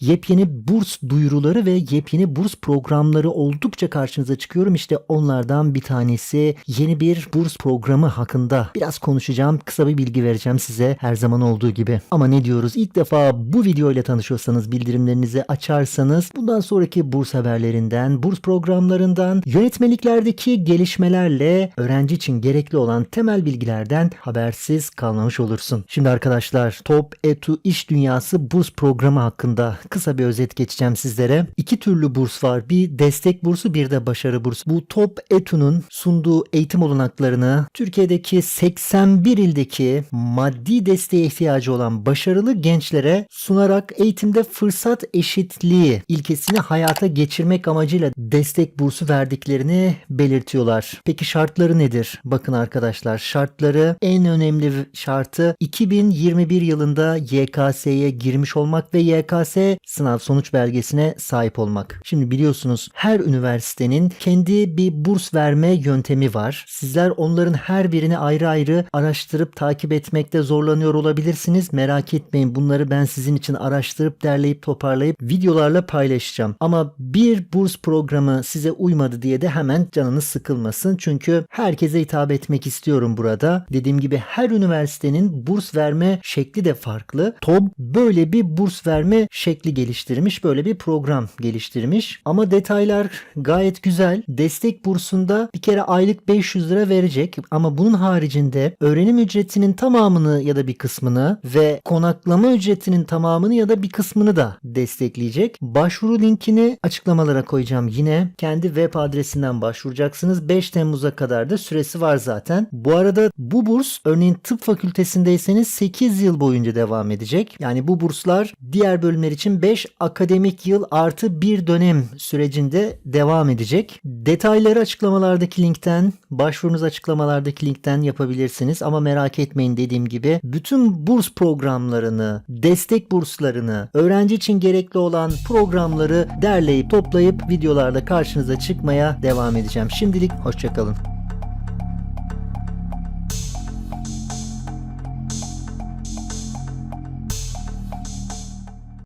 Yepyeni burs duyuruları ve yepyeni burs programları oldukça karşınıza çıkıyorum. İşte onlardan bir tanesi yeni bir burs programı hakkında biraz konuşacağım. Kısa bir bilgi vereceğim size her zaman olduğu gibi. Ama ne diyoruz? İlk defa bu video ile tanışıyorsanız bildirimlerinizi açarsanız bundan sonraki burs haberlerinden, burs programlarından, yönetmeliklerdeki gelişmelerle öğrenci için gerekli olan temel bilgilerden habersiz kalmamış olursun. Şimdi arkadaşlar Top Etu İş Dünyası burs programı hakkında kısa bir özet geçeceğim sizlere. İki türlü burs var. Bir destek bursu bir de başarı bursu. Bu Top Etu'nun sunduğu eğitim olanaklarını Türkiye'deki 81 ildeki maddi desteğe ihtiyacı olan başarılı gençlere sunarak eğitimde fırsat eşitliği ilkesini hayata geçirmek amacıyla destek bursu verdiklerini belirtiyorlar. Peki şartları nedir? Bakın arkadaşlar şartları en önemli şartı 2021 yılında YKS'ye girmiş olmak ve YKS sınav sonuç belgesine sahip olmak. Şimdi biliyorsunuz her üniversitenin kendi bir burs verme yöntemi var. Sizler onların her birini ayrı ayrı araştırıp takip etmekte zorlanıyor olabilirsiniz. Merak etmeyin bunları ben sizin için araştırıp derleyip toparlayıp videolarla paylaşacağım. Ama bir burs programı size uymadı diye de hemen canınız sıkılmasın. Çünkü herkese hitap etmek istiyorum burada. Dediğim gibi her üniversitenin burs verme şekli de farklı. TOB böyle bir burs verme şekli geliştirmiş. Böyle bir program geliştirmiş. Ama detaylar gayet güzel. Destek bursunda bir kere aylık 500 lira verecek. Ama bunun haricinde öğrenim ücretinin tamamını ya da bir kısmını ve konaklama ücretinin tamamını ya da bir kısmını da destekleyecek. Başvuru linkini açıklamalara koyacağım yine. Kendi web adresinden başvuracaksınız. 5 Temmuz'a kadar da süresi var zaten. Bu arada bu burs örneğin tıp fakültesindeyseniz 8 yıl boyunca devam edecek. Yani bu burslar diğer bölümler için 5 akademik yıl artı bir dönem sürecinde devam edecek. Detayları açıklamalardaki linkten, başvurunuz açıklamalardaki linkten yapabilirsiniz. Ama merak etmeyin dediğim gibi bütün burs programlarını, destek burslarını, öğrenci için gerekli olan programları derleyip toplayıp videolarda karşınıza çıkmaya devam edeceğim. Şimdilik hoşçakalın.